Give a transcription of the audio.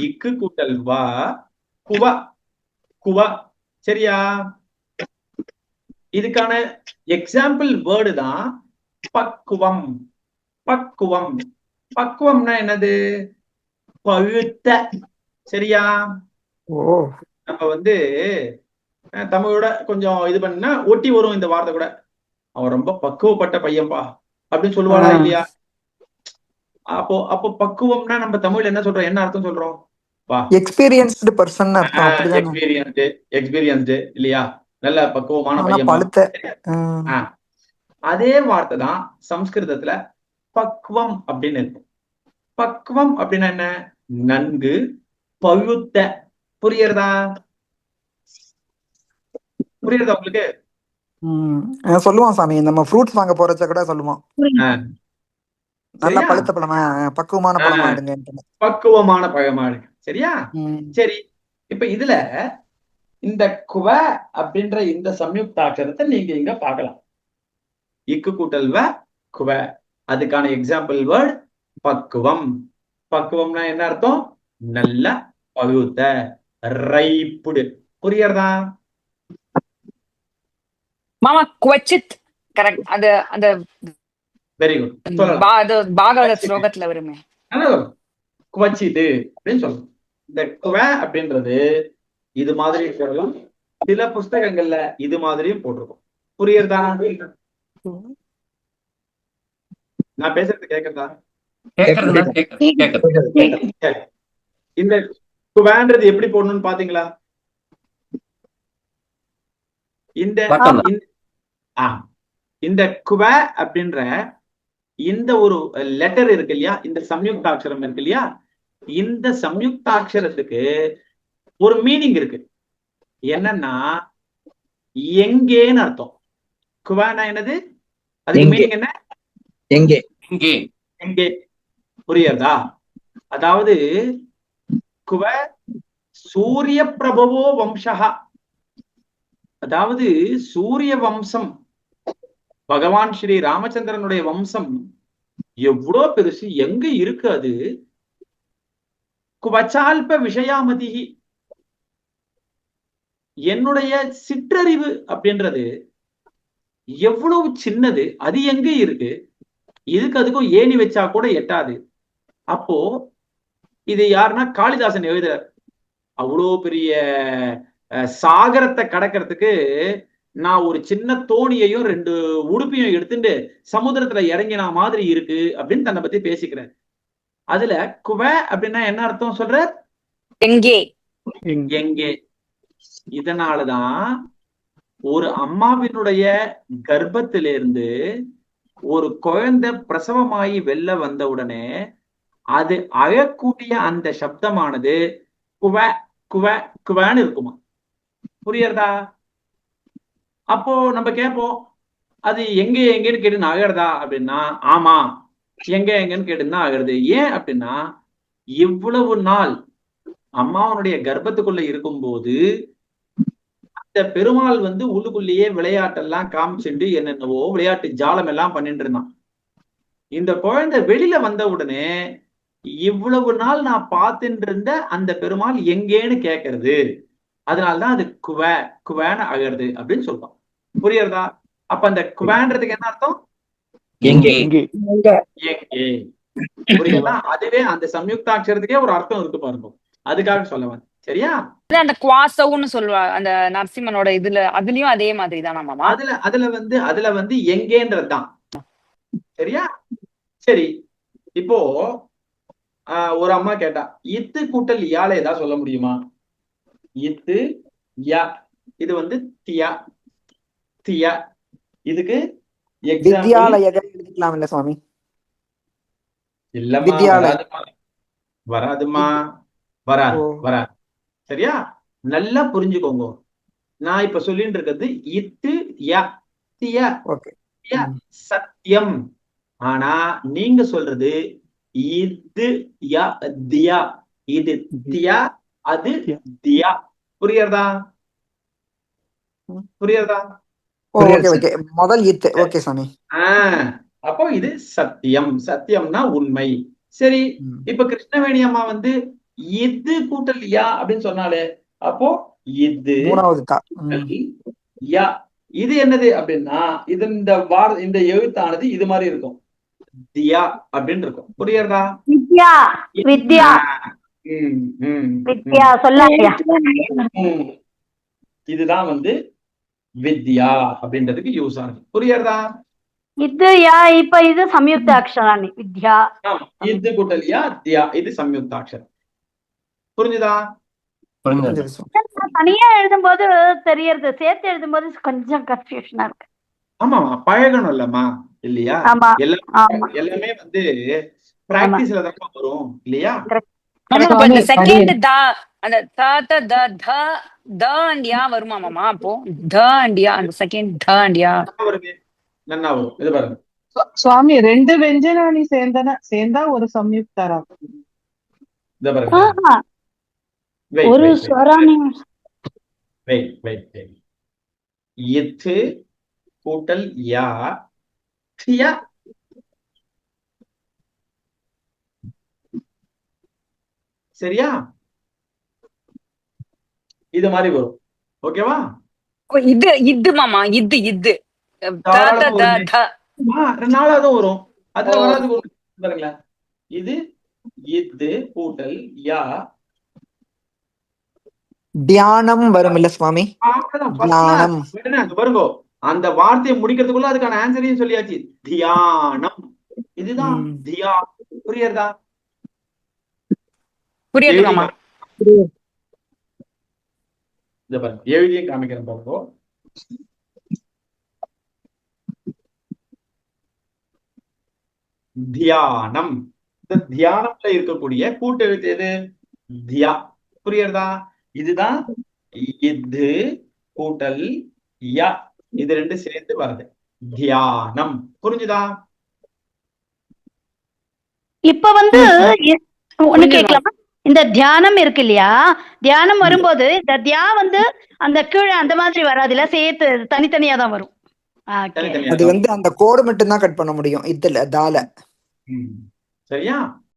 இக்கு கூட்டல் வா குவா குவா. சரியா? இதுக்கான எக்ஸாம்பிள் வேர்டு தான் பக்குவம். பக்குவம். பக்குவம்னா என்னது? பழுத்த. சரியா? நம்ம வந்து தமிழோட கொஞ்சம் இது பண்ணா ஒட்டி வரும் இந்த வார்த்தை கூட. அவன் ரொம்ப பக்குவப்பட்ட பையன்பா. அப்படின்னு சொல்லுவாளா ஆ. இல்லையா? அப்போ அப்போ பக்குவம்னா நம்ம தமிழ்ல என்ன சொல்றோம்? என்ன அர்த்தம் சொல்றோம்? வா. எக்ஸ்பீரியன்ஸ்டு பர்சன் அர்த்தம் எக்ஸ்பீரியன்ஸ்டு எக்ஸ்பீரியன்ஸ்டு இல்லையா? நல்ல பக்குவமான பையன். அதே வார்த்தை தான் சம்ஸ்கிருதத்துல பக்வம் அப்படின்னு இருக்கும். பக்வம் அப்படின்னா என்ன? நன்கு பழுத்த. புரியுறதா? புரியுறதா உங்களுக்கு? சொல்லுவான் சாமி. நம்ம ஃப்ரூட்ஸ் வாங்க போறச்ச கூட சொல்லுவான். நல்லா? பழுத்த பழமா பக்குவமான பழமா எடுங்க பக்குவமான பழமா இருக்கு சரியா. சரி. இப்ப இதுல இந்த குவ அப்படின்ற இந்த சம்யுக்தாட்சரத்தை நீங்க இங்க பார்க்கலாம். இக்கு கூட்டல் வ குவ. அதுக்கான எக்ஸாம்பிள் வேர்ட் பக்குவம். பக்குவம்னா என்ன அர்த்தம்? நல்ல பழுத்த ரைப்புடு. புரியறதா மாமா குவச்சித். கரெக்ட் அது அந்த வெரி குட் சொல்லலாம் பாகவத ஸ்லோகத்துல வருமே குவச்சிது அப்படின்னு சொல்லணும் இந்த குவ அப்படின்றது இது மாதிரி இருக்கிறதும் சில புஸ்தகங்கள்ல இது மாதிரியும் போட்டிருக்கும் புரியுறதா நான் பேசுறது கேக்குறதா. இந்த குவேன்றது எப்படி போடணும்னு பாத்தீங்களா இந்த பார்த்தோம். இந்த- ஆ இந்த குவ அப்படின்ற இந்த ஒரு லெட்டர் இருக்கு இல்லையா? இந்த சம்யுக்தாட்சரம் இருக்கு இல்லையா? இந்த சம்யுக்தாட்சரத்துக்கு ஒரு மீனிங் இருக்கு. என்னன்னா எங்கேன்னு அர்த்தம். குவானா என்னது? அதுக்கு எங்கே. மீனிங் என்ன? எங்கே. இங்கே எங்கே. புரியுறதா அதாவது குவ சூரிய பிரபவோ வம்சா அதாவது சூரிய வம்சம் பகவான் ஸ்ரீ ராமச்சந்திரனுடைய வம்சம் எவ்வளோ பெருசு எங்க இருக்கு அது? குவச்சால்ப விஷயாமதி என்னுடைய சிற்றறிவு அப்படின்றது எவ்வளவு சின்னது அது எங்க இருக்கு? இதுக்கு அதுக்கும் ஏணி வச்சா கூட எட்டாது. அப்போ இது யாருன்னா காளிதாசன் எழுதுறார். அவ்வளோ பெரிய அஹ், சாகரத்தை கடக்கிறதுக்கு நான் ஒரு சின்ன தோணியையும் ரெண்டு உடுப்பையும் எடுத்துட்டு சமுத்திரத்துல இறங்கின மாதிரி இருக்கு அப்படின்னு தன்னை பத்தி பேசிக்கிறார் அதுல குவ அப்படின்னா என்ன அர்த்தம் சொல்ற? எங்கே? எங்கே. இதனாலதான் ஒரு அம்மாவினுடைய கர்ப்பத்திலிருந்து ஒரு குழந்தை பிரசவமாயி வெளில வந்த உடனே அது அழக்கூடிய அந்த சப்தமானது குவ குவ குவன்னு இருக்குமா? புரியுறதா? அப்போ நம்ம கேட்போம் அது எங்க எங்கன்னு கேட்டு நகருதா அப்படின்னா ஆமா எங்க எங்கன்னு கேட்டுதான் ஆகிறது ஏன் அப்படின்னா இவ்வளவு நாள் அம்மாவனுடைய கர்ப்பத்துக்குள்ள இருக்கும்போது அந்த பெருமாள் வந்து உள்ளுக்குள்ளேயே விளையாட்டெல்லாம் காமிச்சுண்டு என்னென்னவோ விளையாட்டு ஜாலம் எல்லாம் பண்ணிட்டு இருந்தான். இந்த குழந்தை வெளியில வந்த உடனே இவ்வளவு நாள் நான் பார்த்துட்டு இருந்த அந்த பெருமாள் எங்கேன்னு கேட்கறது. அதனாலதான் அது குவ குவன்னு அகருது அப்படின்னு சொல்லுவான். புரியுறதா? அப்ப அந்த குவேன்றதுக்கு என்ன அர்த்தம்? எங்கே. எங்கே. புரியுதா? அதுவே அந்த சம்யுக்தாட்சரத்துக்கே ஒரு அர்த்தம் இருக்கு பாருங்க. அதுக்காக சொல்ல சரியா? அது அந்த குவாசவுன்னு சொல்லுவா அந்த நரசிம்மனோட இதுல அதுலயும் அதே மாதிரி தானா அதுல அதுல வந்து அதுல வந்து எங்கேன்றதுதான். சரியா? சரி. இப்போ ஆஹ், ஒரு அம்மா கேட்டா இத்து கூட்டல் யால ஏதாவது சொல்ல முடியுமா? இத்து யா. இது வந்து தியா. தியா இதுக்கு எக்ஸாம்பிள் வித்யாலயகள் எழுதிக்கலாம் இல்ல சுவாமி. இல்லம்மா. வராதுமா. வராது. வராது. சரியா? நல்லா புரிஞ்சுக்கோங்க. நான் இப்ப சொல்லிட்டு இருக்கிறது இத்து யா தியா. சத்தியம். ஆனா நீங்க சொல்றது இது யா தியா. இது தியா அது தியா. புரியுறதா புரியுறதா முதல் இத்து ஓகே சாமி. ஆஹ் அப்போ இது சத்தியம். சத்தியம்னா உண்மை. சரி. இப்ப கிருஷ்ணவேணி அம்மா வந்து இது கூட்டல் யா அப்படின்னு சொன்னாலே அப்போ இது மூணாவது யா இது என்னது அப்படின்னா இது இந்த வார் இந்த எழுத்தானது இது மாதிரி இருக்கும். தியா அப்படின்னு இருக்கும். புரியுறதா? வித்யா வித்யா. வித்யா சொல்லாதியா. ம். இதுதான் வந்து வித்யா அப்படின்றதுக்கு யூஸ் ஆகுது புரியறதா இது யா இப்ப இது சம்யுக்த அக்ஷராணி வித்யா இது கூட்டல் தியா இது சம்யுக்த அக்ஷரம் புரிஞ்சுதா. தனியா எழுதும்போது தெரியறது. சேர்த்து எழுதும்போது கொஞ்சம் கன்ஃபியூஷனா இருக்கு. ஆமா பழகணும் இல்லம்மா இல்லையா? எல்லாமே வந்து பிராக்டிஸ்ல தான் வரும் இல்லையா? செகண்ட் தா அந்த த த த த த அண்ட் யா வருமா மாமா? அப்போ த அண்ட் யா அந்த செகண்ட் த அண்ட் யா சுவாமி ரெண்டு வெஞ்சனாணி சேர்ந்தன சேர்ந்தா ஒரு சம்யுக்தரா? ஒரு. ஸ்வராணி wait, wait, wait. இத்து கூட்டல் யா தியா சரியா? இது மாதிரி வரும். ஓகேவா? இது இது மாமா இது இது. நாலாவது வரும். அதுல. வராது. பாருங்களேன். இது இது கூட்டல் யா. தியானம் வரும் இல்ல சுவாமி தியானம். பாருங்க. அந்த வார்த்தையை முடிக்கிறதுக்குள்ள அதுக்கான ஆன்சரையும் சொல்லியாச்சு. தியானம். இதுதான். தியா புரியுறதா புரியுது எழுதி மாமா காமி- இத பாருங்க. எழுதியும் காமிக்கிறேன் பாருங்க தியானம். இந்த தியானம்ல இருக்கக்கூடிய கூட்டெழுத்து எது? தியா. புரியுறதா? இதுதான் இது கூட்டல் யா. இது ரெண்டு சேர்ந்து வருது. தியானம். புரிஞ்சுதா? இப்ப வந்து ஒண்ணு கேட்கலாமா? இந்த தியானம் இருக்கு இல்லையா? தியானம் வரும்போது இந்த தியா வந்து அந்த கீழே அந்த மாதிரி வராதுல்ல சேர்த்து தனித்தனியா தான் வரும். அது வந்து அந்த கோடு மட்டும் தான் கட் பண்ண முடியும் இதுல தால. சரியா?